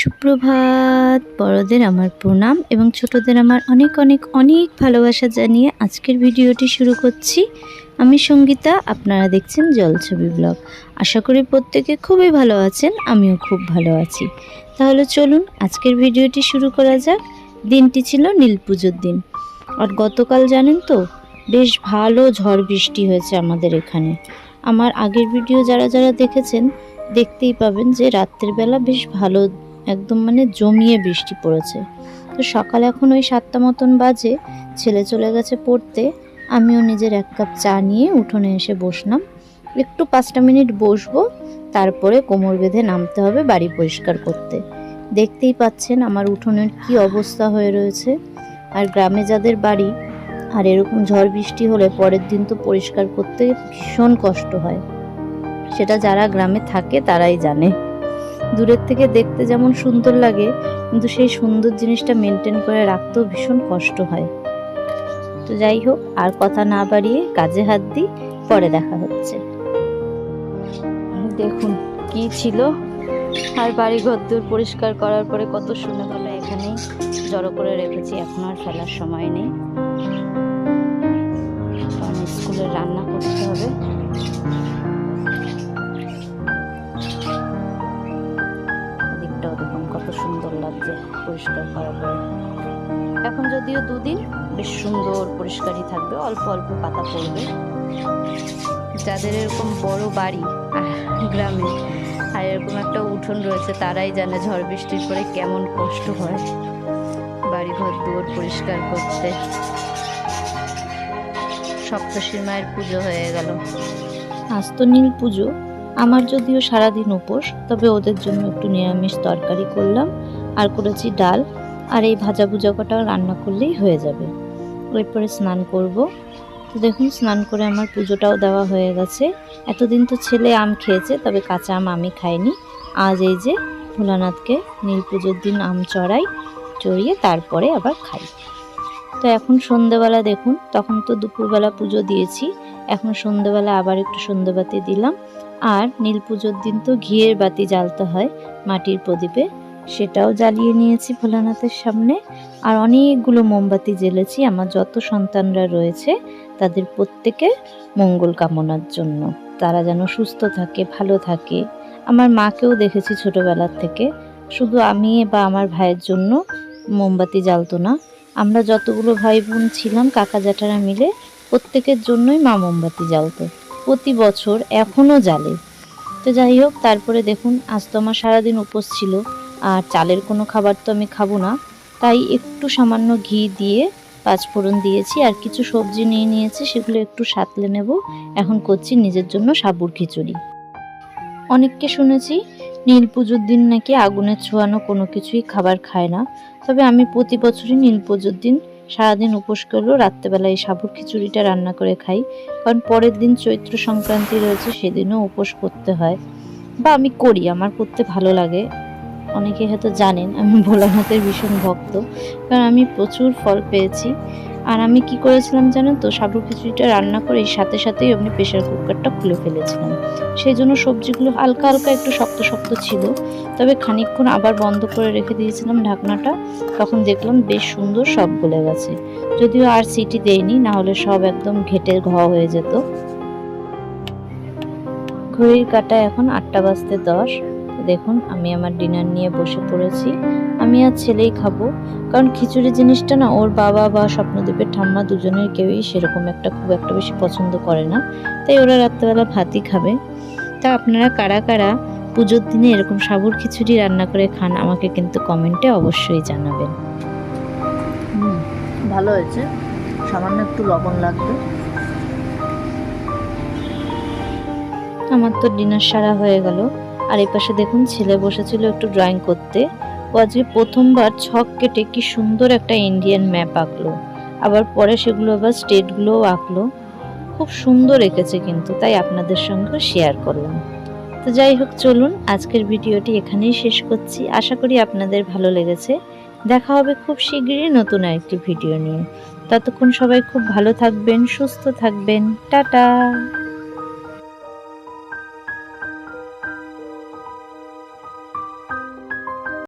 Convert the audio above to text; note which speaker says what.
Speaker 1: সুপ্রভাত, বড়দের আমার প্রণাম এবং ছোটদের আমার অনেক অনেক অনেক ভালোবাসা জানিয়ে আজকের ভিডিওটি শুরু করছি। আমি সঙ্গীতা, আপনারা দেখছেন জলছবি ব্লগ। আশা করি প্রত্যেকে খুবই ভালো আছেন, আমিও খুব ভালো আছি। তাহলে চলুন আজকের ভিডিওটি শুরু করা যাক। দিনটি ছিল নীল পুজোর দিন। আর গতকাল জানেন তো, বেশ ভালো ঝড় বৃষ্টি হয়েছে আমাদের এখানে। আমার আগের ভিডিও যারা যারা দেখেছেন, দেখতেই পাবেন যে রাত্রের বেলা বেশ ভালো একদম মানে জমিয়ে বৃষ্টি পড়েছে। তো সকাল এখন ওই সাতটা মতন বাজে, ছেলে চলে গেছে পড়তে। আমিও নিজের এক কাপ চা নিয়ে উঠোনে এসে বসলাম। একটু পাঁচটা মিনিট বসবো, তারপরে কোমর বেঁধে নামতে হবে বাড়ি পরিষ্কার করতে। দেখতেই পাচ্ছেন আমার উঠোনের কি অবস্থা হয়ে রয়েছে। আর গ্রামে যাদের বাড়ি, আর এরকম ঝড় বৃষ্টি হলে পরের দিন তো পরিষ্কার করতে ভীষণ কষ্ট হয়। সেটা যারা গ্রামে থাকে তারাই জানে। দূরের থেকে দেখতে যেমন সুন্দর লাগে, কিন্তু সেই সুন্দর জিনিসটা মেনটেন করে রাখতেও ভীষণ কষ্ট হয়। তো যাই হোক, আর কথা না বাড়িয়ে কাজে হাত দিই, পরে দেখা হচ্ছে। দেখুন, কি ছিল? আর বাড়ি ঘর দূর পরিষ্কার করার পরে কত শুনে গেলো এখানেই জড়ো করে রেখেছি, এখন আর ফেলার সময় নেই। কারণ স্কুলে রান্না করতে হবে। পরিষ্কার করার পরে এখন যদিও দুদিন বেশ সুন্দর পরিষ্কারই থাকবে, অল্প অল্প পাতা পড়বে। যাদের এরকম বড় বাড়ি গ্রামে আর এরকম একটা উঠোন রয়েছে, তারাই জানে ঝড় বৃষ্টির পরে কেমন কষ্ট হয় বাড়ি ঘর দুয়ার পরিষ্কার করতে। সপ্তশী মায়ের পুজো হয়ে গেল। আজ তো নীল পুজো। আমার যদিও সারাদিন উপোস, তবে ওদের জন্য একটু নিরামিষ তরকারি করলাম। আর করেছি ডাল, আর এই ভাজা ভুজা কটা রান্না করলেই হয়ে যাবে। এরপরে স্নান করব। তো দেখুন, স্নান করে আমার পুজোটাও দেওয়া হয়ে গেছে। এতদিন তো ছেলে আম খেয়েছে, তবে কাঁচা আম আমি খাইনি। আজ এই যে ভোলানাথকে নীল পুজোর দিন আম চড়াই, চড়িয়ে তারপরে আবার খাই। তো এখন সন্ধেবেলা দেখুন, তখন তো দুপুরবেলা পুজো দিয়েছি। এখন সন্ধেবেলা আবার একটু সন্ধেবাতি দিলাম। আর নীল পুজোর দিন তো ঘিয়ের বাতি জ্বালতে হয় মাটির প্রদীপে। সেটাও জ্বালিয়ে নিয়েছি ভোলানাথের সামনে। আর অনেকগুলো মোমবাতি জ্বেলেছি। আমার যত সন্তানরা রয়েছে, তাদের প্রত্যেকে মঙ্গল কামনার জন্য। তারা যেন সুস্থ থাকে, ভালো থাকে। আমার মাকেও দেখেছি ছোটবেলার থেকে। শুধু আমি বা আমার ভাইয়ের জন্য মোমবাতি জ্বালতো না। আমরা যতগুলো ভাই বোন ছিলাম, কাকা জ্যাঠারা মিলে প্রত্যেকের জন্যই মা মোমবাতি জ্বালতো। প্রতি বছর এখনও জ্বালে। তো যাই হোক, তারপরে দেখুন, আজ তো আমার সারাদিন উপোস ছিল। আর চালের কোনো খাবার তো আমি খাব না। তাই একটু সামান্য ঘি দিয়ে পাঁচফোড়ন দিয়েছি আর কিছু সবজি নিয়ে নিয়েছি, সেগুলো একটু সাতলে নেব। এখন করছি নিজের জন্য সাবুর খিচুড়ি। অনেককে শুনেছি, নীল পুজোর দিন নাকি আগুনে ছোঁয়ানো কোনো কিছুই খাবার খায় না। তবে আমি প্রতি বছরই নীল পুজোর দিন সারাদিন উপোস করলেও রাত্রেবেলা এই সাবুর খিচুড়িটা রান্না করে খাই। কারণ পরের দিন চৈত্র সংক্রান্তি রয়েছে, সেদিনও উপোস করতে হয়। বা আমি করি, আমার করতে ভালো লাগে। অনেকে হয়তো জানেন, আমি ভোলানাথের ভীষণ ভক্ত। কারণ আমি প্রচুর ফল পেয়েছি। আর আমি কি করেছিলাম জানেন তো সাবুর খিচুড়িটা রান্না করে সাথে সাথেই আমি প্রেশার কুকারটা খুলে ফেলেছিলাম। সেই জন্য সবজিগুলো হালকা হালকা একটু শক্ত শক্ত ছিল। তবে খানিকক্ষণ আবার বন্ধ করে রেখে দিয়েছিলাম ঢাকনাটা। তখন দেখলাম বেশ সুন্দর সব গলে গেছে। যদিও আর সিটি দেয়নি, না হলে সব একদম ঘেটে ঘ হয়ে যেত। ঘড়ির কাটা এখন আটটা বাজতে দশ। দেখুন আমি আমার ডিনার নিয়ে বসে পড়েছি। আমি আর ছেলেই খাব। কারণ খিচুড়ি জিনিসটা না ওর বাবা বা স্বপ্নদ্বীপের ঠাম্মা দুজনের কেউই সেরকম একটা খুব একটা বেশি পছন্দ করে না। তাই ওরা রাত্রেবেলা ভাতই খাবে। তা আপনারা কারা কারা পুজোর দিনে এরকম সাবুর খিচুড়ি রান্না করে খান আমাকে কিন্তু কমেন্টে অবশ্যই জানাবেন।
Speaker 2: ভালো হয়েছে। সামান্য একটু লবণ লাগবে।
Speaker 1: আমার তো ডিনার সারা হয়ে গেল। আর এই পাশে দেখুন ছেলে বসেছিল একটু ড্রয়িং করতে। ও আজকে প্রথমবার ছক কেটে কি সুন্দর একটা ইন্ডিয়ান ম্যাপ আঁকলো। আবার পরে সেগুলো আবার স্টেটগুলোও আঁকলো। খুব সুন্দর এঁকেছে কিন্তু, তাই আপনাদের সঙ্গে শেয়ার করলাম। তো যাই হোক, চলুন আজকের ভিডিওটি এখানেই শেষ করছি। আশা করি আপনাদের ভালো লেগেছে। দেখা হবে খুব শীঘ্রই নতুন আরেকটি ভিডিও নিয়ে। ততক্ষণ সবাই খুব ভালো থাকবেন, সুস্থ থাকবেন। টাটা!